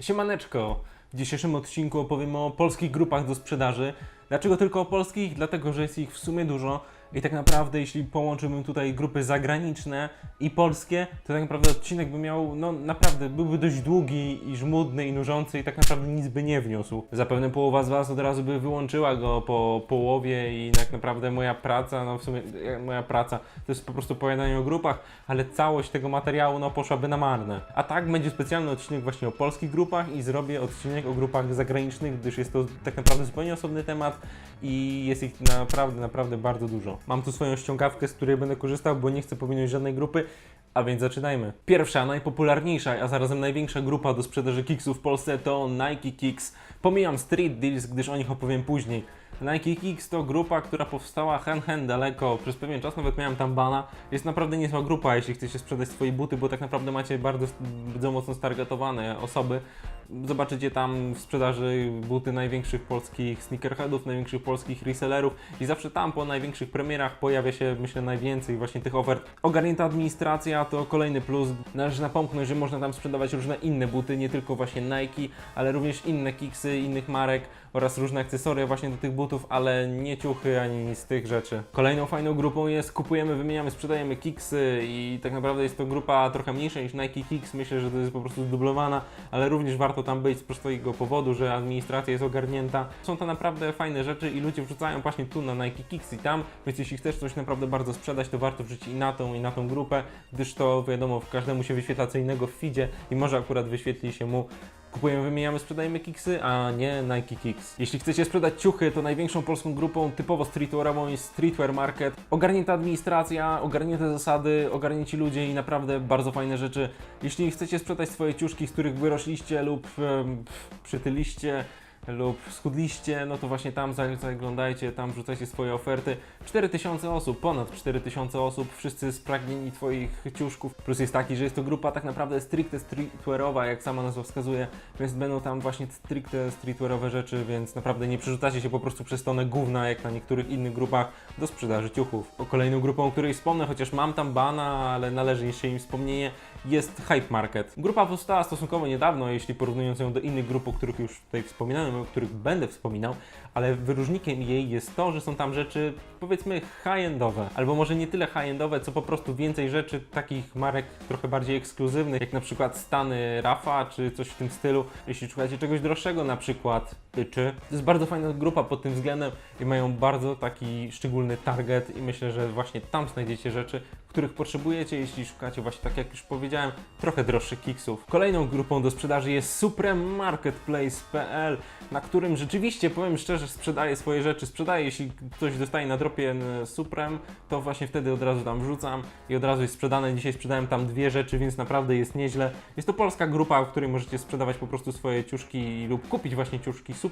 Siemaneczko! W dzisiejszym odcinku opowiem o polskich grupach do sprzedaży. Dlaczego tylko o polskich? Dlatego, że jest ich w sumie dużo i tak naprawdę jeśli połączyłbym tutaj grupy zagraniczne i polskie, to tak naprawdę odcinek by miał, no naprawdę, byłby dość długi i żmudny i nużący i tak naprawdę nic by nie wniósł. Zapewne połowa z Was od razu by wyłączyła go po połowie i tak naprawdę moja praca, no w sumie e, moja praca to jest po prostu opowiadanie o grupach, ale całość tego materiału no poszłaby na marne. A tak będzie specjalny odcinek właśnie o polskich grupach i zrobię odcinek o grupach zagranicznych, gdyż jest to tak naprawdę zupełnie osobny temat i jest ich naprawdę, naprawdę bardzo dużo. Mam tu swoją ściągawkę, z której będę korzystał, bo nie chcę pominąć żadnej grupy, a więc zaczynajmy. Pierwsza, najpopularniejsza, a zarazem największa grupa do sprzedaży kiksów w Polsce to Nike Kicks. Pomijam Street Deals, gdyż o nich opowiem później. Nike Kicks to grupa, która powstała hen hen daleko, przez pewien czas nawet miałem tam bana. Jest naprawdę niezła grupa, jeśli chcecie sprzedać swoje buty, bo tak naprawdę macie bardzo, bardzo mocno stargetowane osoby. Zobaczycie tam w sprzedaży buty największych polskich sneakerheadów, największych polskich resellerów i zawsze tam po największych premierach pojawia się, myślę, najwięcej właśnie tych ofert. Ogarnięta administracja to kolejny plus. Należy napomknąć, że można tam sprzedawać różne inne buty, nie tylko właśnie Nike, ale również inne kiksy innych marek oraz różne akcesoria właśnie do tych butów, ale nie ciuchy ani nic z tych rzeczy. Kolejną fajną grupą jest kupujemy, wymieniamy, sprzedajemy kiksy i tak naprawdę jest to grupa trochę mniejsza niż Nike Kicks. Myślę, że to jest po prostu zdublowana, ale również warto tam być z prostego powodu, że administracja jest ogarnięta. Są to naprawdę fajne rzeczy i ludzie wrzucają właśnie tu na Nike Kicks i tam, więc jeśli chcesz coś naprawdę bardzo sprzedać, to warto wrzucić i na tą, i na tą grupę, gdyż to wiadomo, każdemu się wyświetla co innego w feedzie i może akurat wyświetli się mu Kupujemy, wymieniamy, sprzedajemy kiksy, a nie Nike Kicks. Jeśli chcecie sprzedać ciuchy, to największą polską grupą typowo streetwearową jest Streetwear Market. Ogarnięta administracja, ogarnięte zasady, ogarnięci ludzie i naprawdę bardzo fajne rzeczy. Jeśli chcecie sprzedać swoje ciuszki, z których wyrośliście lub em, przytyliście, lub schudliście, no to właśnie tam za- zaglądajcie, tam wrzucajcie swoje oferty. 4000 osób, ponad 4000 osób, wszyscy spragnieni Twoich ciuszków. Plus jest taki, że jest to grupa tak naprawdę stricte streetwearowa, jak sama nazwa wskazuje, więc będą tam właśnie stricte streetwearowe rzeczy, więc naprawdę nie przerzucacie się po prostu przez tonę gówna, jak na niektórych innych grupach do sprzedaży ciuchów. O kolejną grupą, o której wspomnę, chociaż mam tam bana, ale należy jeszcze im wspomnienie, jest Hype Market. Grupa powstała stosunkowo niedawno, jeśli porównując ją do innych grup, o których już tutaj wspominałem, o których będę wspominał, ale wyróżnikiem jej jest to, że są tam rzeczy powiedzmy high-endowe, albo może nie tyle high-endowe, co po prostu więcej rzeczy takich marek trochę bardziej ekskluzywnych, jak na przykład stany Rafa, czy coś w tym stylu. Jeśli szukacie czegoś droższego, na przykład tyczy. To jest bardzo fajna grupa pod tym względem i mają bardzo taki szczególny target i myślę, że właśnie tam znajdziecie rzeczy, których potrzebujecie, jeśli szukacie właśnie, tak jak już powiedziałem, trochę droższych kiksów. Kolejną grupą do sprzedaży jest supremarketplace.pl, na którym rzeczywiście, powiem szczerze, sprzedaję swoje rzeczy, sprzedaję, jeśli ktoś dostaje na dropie Suprem, to właśnie wtedy od razu tam wrzucam i od razu jest sprzedane. Dzisiaj sprzedałem tam dwie rzeczy, więc naprawdę jest nieźle. Jest to polska grupa, w której możecie sprzedawać po prostu swoje ciuszki lub kupić właśnie ciuszki Suprem,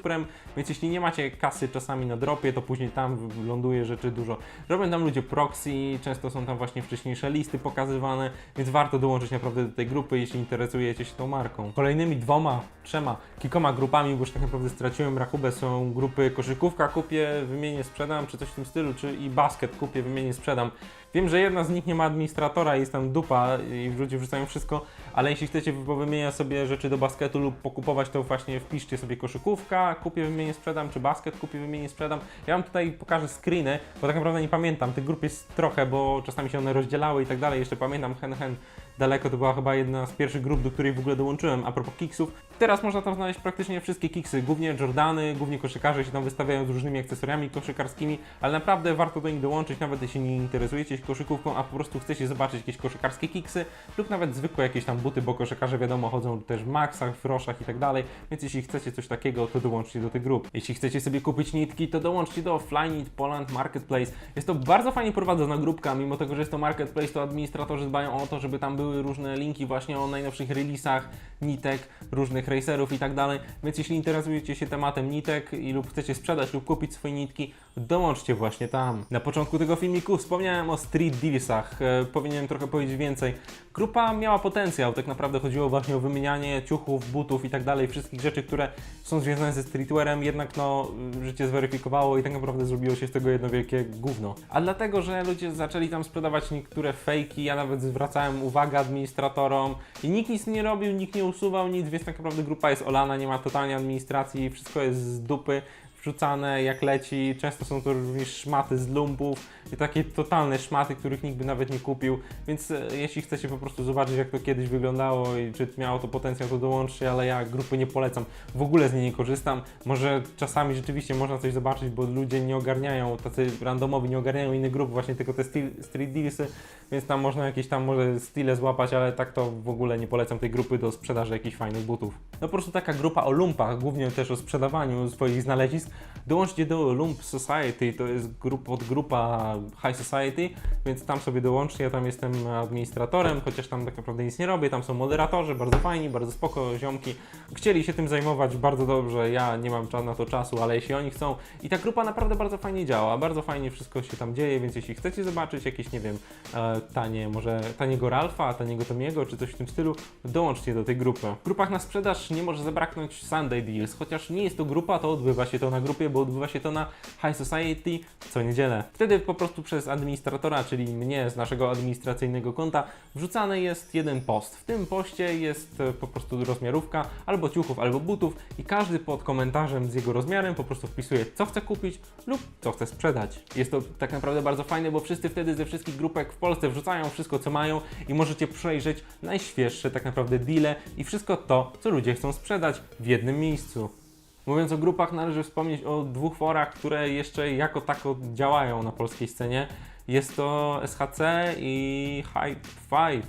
więc jeśli nie macie kasy czasami na dropie, to później tam ląduje rzeczy dużo. Robią tam ludzie proxy, często są tam właśnie wcześniejsze listy pokazywane, więc warto dołączyć naprawdę do tej grupy, jeśli interesujecie się tą marką. Kolejnymi dwoma, trzema, kilkoma grupami, bo już tak naprawdę straciłem rachubę, są grupy koszykówka kupię, wymienię, sprzedam, czy coś w tym stylu, czy i basket kupię, wymienię, sprzedam. Wiem, że jedna z nich nie ma administratora, jest tam dupa i ludzie wrzucają wszystko, ale jeśli chcecie wymieniać sobie rzeczy do basketu lub pokupować, to właśnie wpiszcie sobie koszykówka, kupię, wymienię, sprzedam, czy basket kupię, wymienię, sprzedam. Ja wam tutaj pokażę screeny, bo tak naprawdę nie pamiętam, tych grup jest trochę, bo czasami się one rozdzielały i tak dalej. Jeszcze pamiętam hen hen daleko, to była chyba jedna z pierwszych grup, do której w ogóle dołączyłem a propos kiksów. Teraz można tam znaleźć praktycznie wszystkie kiksy, głównie Jordany, głównie koszykarze się tam wystawiają z różnymi akcesoriami koszykarskimi, ale naprawdę warto do nich dołączyć, nawet jeśli nie interesujecie się koszykówką, a po prostu chcecie zobaczyć jakieś koszykarskie kiksy lub nawet zwykłe jakieś tam buty, bo koszykarze wiadomo chodzą też w maksach, w roszach i tak dalej, więc jeśli chcecie coś takiego, to dołączcie do tych grup. Jeśli chcecie sobie kupić nitki, to dołączcie do Flyknit Poland Marketplace. Jest to bardzo fajnie prowadzona grupka, mimo tego, że jest to marketplace, to administratorzy dbają o to, żeby tam były różne linki właśnie o najnowszych releasach nitek, różnych racerów i tak dalej, więc jeśli interesujecie się tematem nitek i lub chcecie sprzedać lub kupić swoje nitki, dołączcie właśnie tam. Na początku tego filmiku wspomniałem o street dealsach, e, powinienem trochę powiedzieć więcej. Grupa miała potencjał, tak naprawdę chodziło właśnie o wymienianie ciuchów, butów i tak dalej, wszystkich rzeczy, które są związane ze streetwearem, jednak no życie zweryfikowało i tak naprawdę zrobiło się z tego jedno wielkie gówno. A dlatego, że ludzie zaczęli tam sprzedawać niektóre fejki, ja nawet zwracałem uwagę, administratorom i nikt nic nie robił, nikt nie usuwał nic, więc tak naprawdę grupa jest olana, nie ma totalnie administracji, wszystko jest z dupy wrzucane jak leci, często są to również szmaty z lumpów i takie totalne szmaty, których nikt by nawet nie kupił, więc e, jeśli chcecie po prostu zobaczyć jak to kiedyś wyglądało i czy miało to potencjał, to dołączcie, ale ja grupy nie polecam, w ogóle z niej nie korzystam, może czasami rzeczywiście można coś zobaczyć, bo ludzie nie ogarniają, tacy randomowi nie ogarniają innych grup, właśnie tylko te street dealsy, więc tam można jakieś tam może stile złapać, ale tak to w ogóle nie polecam tej grupy do sprzedaży jakichś fajnych butów. No po prostu taka grupa o lumpach, głównie też o sprzedawaniu swoich znalezisk. Dołączcie do Lump Society, to jest grup, podgrupa High Society, więc tam sobie dołączcie, ja tam jestem administratorem, chociaż tam tak naprawdę nic nie robię, tam są moderatorzy, bardzo fajni, bardzo spoko, ziomki. Chcieli się tym zajmować bardzo dobrze, ja nie mam na to czasu, ale jeśli oni chcą i ta grupa naprawdę bardzo fajnie działa, bardzo fajnie wszystko się tam dzieje, więc jeśli chcecie zobaczyć jakieś, nie wiem, e, tanie, może taniego Ralfa, taniego Tomiego, czy coś w tym stylu, dołączcie do tej grupy. W grupach na sprzedaż nie może zabraknąć Sunday Deals, chociaż nie jest to grupa, to odbywa się to na grupie, bo odbywa się to na High Society co niedzielę. Wtedy po prostu przez administratora, czyli mnie z naszego administracyjnego konta, wrzucany jest jeden post. W tym poście jest e, po prostu rozmiarówka albo ciuchów, albo butów i każdy pod komentarzem z jego rozmiarem po prostu wpisuje, co chce kupić lub co chce sprzedać. Jest to tak naprawdę bardzo fajne, bo wszyscy wtedy ze wszystkich grupek w Polsce wrzucają wszystko, co mają i możecie przejrzeć najświeższe tak naprawdę deale i wszystko to, co ludzie chcą sprzedać w jednym miejscu. Mówiąc o grupach, należy wspomnieć o dwóch forach, które jeszcze jako tako działają na polskiej scenie. Jest to SHC i Hype 5.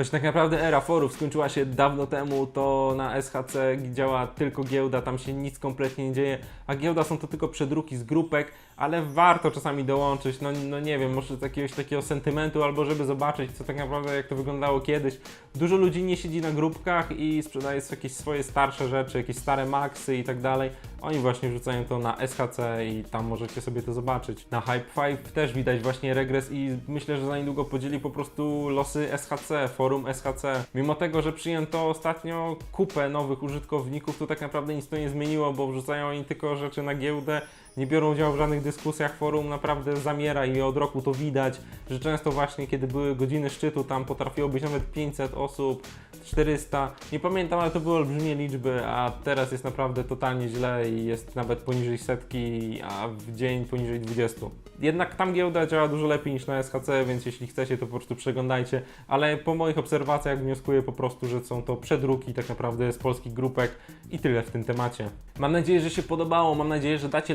Choć tak naprawdę era forów skończyła się dawno temu, to na SHC działa tylko giełda, tam się nic kompletnie nie dzieje, a giełda są to tylko przedruki z grupek, ale warto czasami dołączyć, no, no nie wiem, może z jakiegoś takiego sentymentu, albo żeby zobaczyć, co tak naprawdę, jak to wyglądało kiedyś. Dużo ludzi nie siedzi na grupkach i sprzedaje jakieś swoje starsze rzeczy, jakieś stare maxy i tak dalej. Oni właśnie wrzucają to na SHC i tam możecie sobie to zobaczyć. Na Hype 5 też widać właśnie regres i myślę, że za niedługo podzieli po prostu losy SHC, forum SHC. Mimo tego, że przyjęto ostatnio kupę nowych użytkowników, to tak naprawdę nic to nie zmieniło, bo wrzucają oni tylko rzeczy na giełdę, nie biorą udziału w żadnych dyskusjach, forum naprawdę zamiera i od roku to widać, że często właśnie kiedy były godziny szczytu, tam potrafiło być nawet 500 osób, 400, nie pamiętam, ale to były olbrzymie liczby, a teraz jest naprawdę totalnie źle i jest nawet poniżej setki, a w dzień poniżej 20. Jednak tam giełda działa dużo lepiej niż na SHC, więc jeśli chcecie, to po prostu przeglądajcie, ale po moich obserwacjach wnioskuję po prostu, że są to przedruki tak naprawdę z polskich grupek i tyle w tym temacie. Mam nadzieję, że się podobało, mam nadzieję, że dacie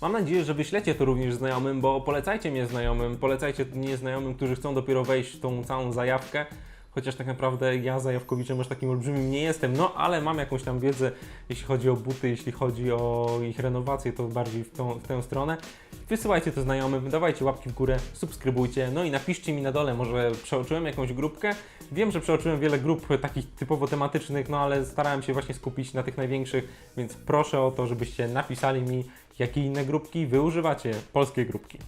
mam nadzieję, że wyślecie to również znajomym, bo polecajcie mnie znajomym, polecajcie mnie znajomym, którzy chcą dopiero wejść w tą całą zajawkę. Chociaż tak naprawdę ja zajawkowiczem już takim olbrzymim nie jestem, no ale mam jakąś tam wiedzę, jeśli chodzi o buty, jeśli chodzi o ich renowację, to bardziej w, tą, w tę stronę. Wysyłajcie to znajomym, dawajcie łapki w górę, subskrybujcie, no i napiszcie mi na dole, może przeoczyłem jakąś grupkę. Wiem, że przeoczyłem wiele grup takich typowo tematycznych, no ale starałem się właśnie skupić na tych największych, więc proszę o to, żebyście napisali mi, jakie inne grupki wy używacie, polskie grupki.